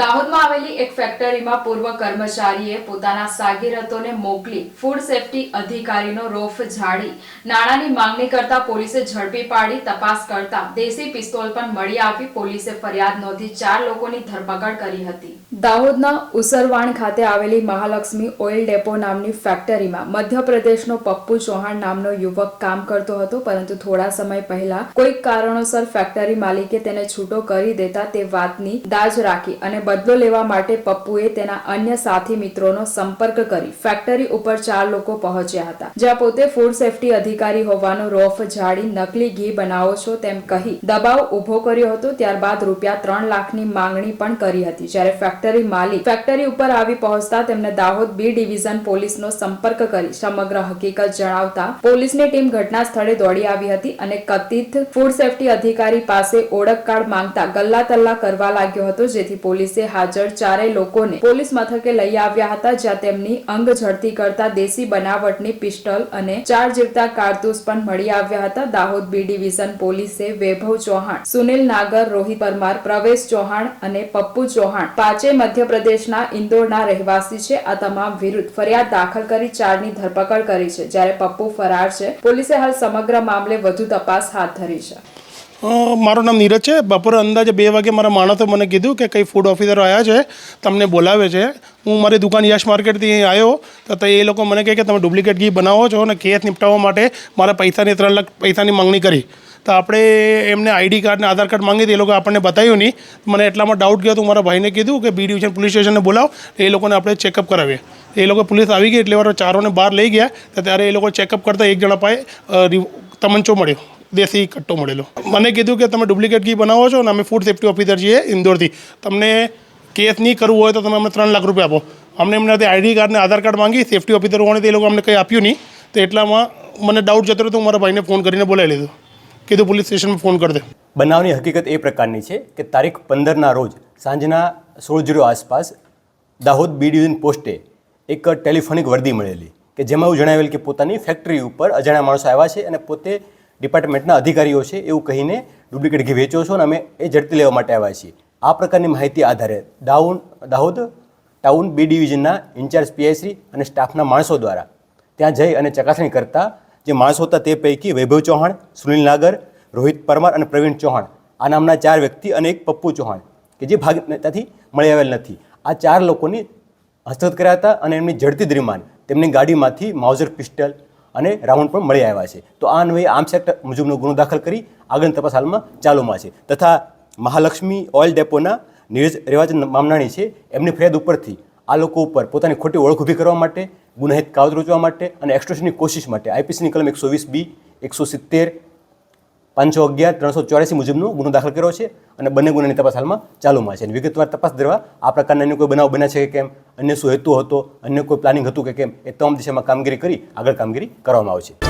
dava દાહોદમાં આવેલી એક ફેક્ટરીમાં પૂર્વ કર્મચારીએ પોતાના સાગીરતોને મોકલી ફૂડ સેફટી અધિકારીનો રોફ ઝાડી. નાણાંની માંગણી કરતા પોલીસે ઝડપી પાડી તપાસ કરતા દેશી પિસ્તોલ પણ મળી આવી પોલીસે ફરિયાદ નોંધી ચાર લોકોની ધરપકડ કરી હતી. દાહોદના ઉસરવાણ ખાતે આવેલી મહાલક્ષ્મી ઓઇલ ડેપો નામની ફેક્ટરીમાં મધ્યપ્રદેશનો પપ્પુ ચૌહાણ નામનો યુવક કામ કરતો હતો, પરંતુ થોડા સમય પહેલા કોઈક કારણોસર ફેક્ટરી માલિકે તેને છૂટો કરી દેતા તે વાતની દાજ રાખી અને બદલો લેવા માટે પપ્પુએ તેના અન્ય સાથી મિત્રોનો સંપર્ક કરી ફેક્ટરી ઉપર ચાર લોકો પહોંચ્યા હતા. જ્યાં પોતે ફૂડ સેફટી અધિકારી હોવાનો રોફ ઝાડી નકલી ઘી બનાવો છો તેમ કહી દબાવ ઊભો કર્યો હતો. ત્યારબાદ રૂપિયા ત્રણ લાખની માંગણી પણ કરી હતી. જ્યારે ફેક્ટરી માલિક ફેક્ટરી ઉપર આવી પહોંચતા તેમને દાહોદ બી ડિવિઝન પોલીસનો સંપર્ક કરી સમગ્ર હકીકત જણાવતા પોલીસની ટીમ ઘટના સ્થળે દોડી આવી હતી અને કથિત ફૂડ સેફટી અધિકારી પાસે ઓળખ કાર્ડ માંગતા ગલ્લા તલ્લા કરવા લાગ્યો હતો, જેથી પોલીસે હાજર ચારેય લોકોને પોલીસ મથકે લઈ આવ્યા હતા, જ્યાં તેમની અંગ ઝડતી કરતા દેશી બનાવટની પિસ્ટલ અને ચાર જીવતા કારતૂસ પણ મળી આવ્યા હતા. દાહોદ બી ડિવિઝન પોલીસે વૈભવ ચૌહાણ, સુનિલ નાગર, રોહિત પરમાર, પ્રવેશ ચૌહાણ અને પપ્પુ ચૌહાણ પાંચે મધ્યપ્રદેશના ઇન્દોરના રહેવાસી છે. આ તમામ વિરુદ્ધ ફરિયાદ દાખલ કરી ચારની ધરપકડ કરી છે. જ્યારે પપ્પુ ફરાર છે, પોલીસે હાલ સમગ્ર મામલે વધુ તપાસ હાથ ધરી છે. મારું નામ નીરજ છે. બપોરે અંદાજે બે વાગે મારા માણસે મને કીધું કે કંઈ ફૂડ ઓફિસર આવ્યા છે, તમને બોલાવે છે. હું મારી દુકાન યશ માર્કેટથી અહીં આવ્યો, તો એ લોકો મને કહે કે તમે ડુપ્લિકેટ ઘી બનાવો છો અને કેસ નિપટાવવા માટે મારા પૈસાની ત્રણ લાખ પૈસાની માંગણી કરી. તો આપણે એમને આઈડી કાર્ડ ને આધાર કાર્ડ માંગી હતી, એ લોકો આપણને બતાવ્યું નહીં. મને એટલામાં ડાઉટ ગયો તો મારા ભાઈને કીધું કે બી ડિવિઝન પોલીસ સ્ટેશને બોલાવો, એ લોકોને આપણે ચેકઅપ કરાવીએ. એ લોકો પોલીસ આવી ગઈ એટલે વાર ચારોને બહાર લઈ ગયા, તો ત્યારે એ લોકો ચેકઅપ કરતા એક જણા પાસે તમંચો મળ્યો. દેશી કટ્ટો મળેલો. મને કીધું કે તમે ડુપ્લિકેટ ઘી બનાવો છો અને અમે ફૂડ સેફ્ટી ઓફિસર છીએ ઇન્દોરથી. તમને કેસ નહીં કરવું હોય તો તમે અમને ત્રણ લાખ રૂપિયા આપો. અમને એમને આઈડી કાર્ડ ને આધાર કાર્ડ માંગી સેફ્ટી ઓફિસર હોવાને તે લોકો અમને કંઈ આપ્યું નહીં. તો એટલામાં મને ડાઉટ જતો રહ્યો તો હું મારા ભાઈને ફોન કરીને બોલાવી લીધો. કીધું પોલીસ સ્ટેશનમાં ફોન કરી દે. બનાવની હકીકત એ પ્રકારની છે કે તારીખ પંદરના રોજ સાંજના સોળ જીરો આસપાસ દાહોદ બી ડિવિઝન પોસ્ટે એક ટેલિફોનિક વર્દી મળેલી કે જેમાં એવું જણાવેલ કે પોતાની ફેક્ટરી ઉપર અજાણ્યા માણસો આવ્યા છે અને પોતે ડિપાર્ટમેન્ટના અધિકારીઓ છે એવું કહીને ડુપ્લિકેટ ઘી વેચો છો અને અમે એ ઝડપી લેવા માટે આવ્યા છીએ. આ પ્રકારની માહિતી આધારે દાઉન દાહોદ ટાઉન બી ડિવિઝનના ઇન્ચાર્જ પીઆઈસી અને સ્ટાફના માણસો દ્વારા ત્યાં જઈ અને ચકાસણી કરતા જે માણસો હતા તે પૈકી વૈભવ ચૌહાણ, સુનિલ નાગર, રોહિત પરમાર અને પ્રવીણ ચૌહાણ. આ નામના ચાર વ્યક્તિ અને એક પપ્પુ ચૌહાણ, કે જે ભાગ ત્યાંથી મળી આવેલ નથી. આ ચાર લોકોની હસ્તગત કર્યા હતા અને એમની ઝડપી દરમિયાન તેમની ગાડીમાંથી માઉઝર પિસ્ટલ અને રાઉન્ડ પણ મળી આવ્યા છે. તો આ અન્વયે આર્મ્સ એક્ટ મુજબનો ગુનો દાખલ કરી આગળની તપાસ હાલમાં ચાલુમાં છે. તથા મહાલક્ષ્મી ઓઇલ ડેપોના નીરજ રેવાચંદ મામનાણી છે, એમની ફરિયાદ ઉપરથી આ લોકો ઉપર પોતાની ખોટી ઓળખ ઊભી કરવા માટે, ગુનાહિત કાવત રચવા માટે અને એક્સટ્રેશનની કોશિશ માટે, આઈપીસીની કલમ એકસો વીસ બી, એકસો સિત્તેર પાંચસો અગિયાર ત્રણસો ચોર્યાસી મુજબનો ગુનો દાખલ કર્યો છે અને બંને ગુનાની તપાસ હાલમાં ચાલુમાં છે. અને વિગતવાર તપાસ દરવા આ પ્રકારના અન્ય કોઈ બનાવ બન્યા છે કે કેમ, અન્ય શું હેતુ હતો, અન્ય કોઈ પ્લાનિંગ હતું કે કેમ, એ તમામ દિશામાં કામગીરી કરી આગળ કામગીરી કરવામાં આવશે.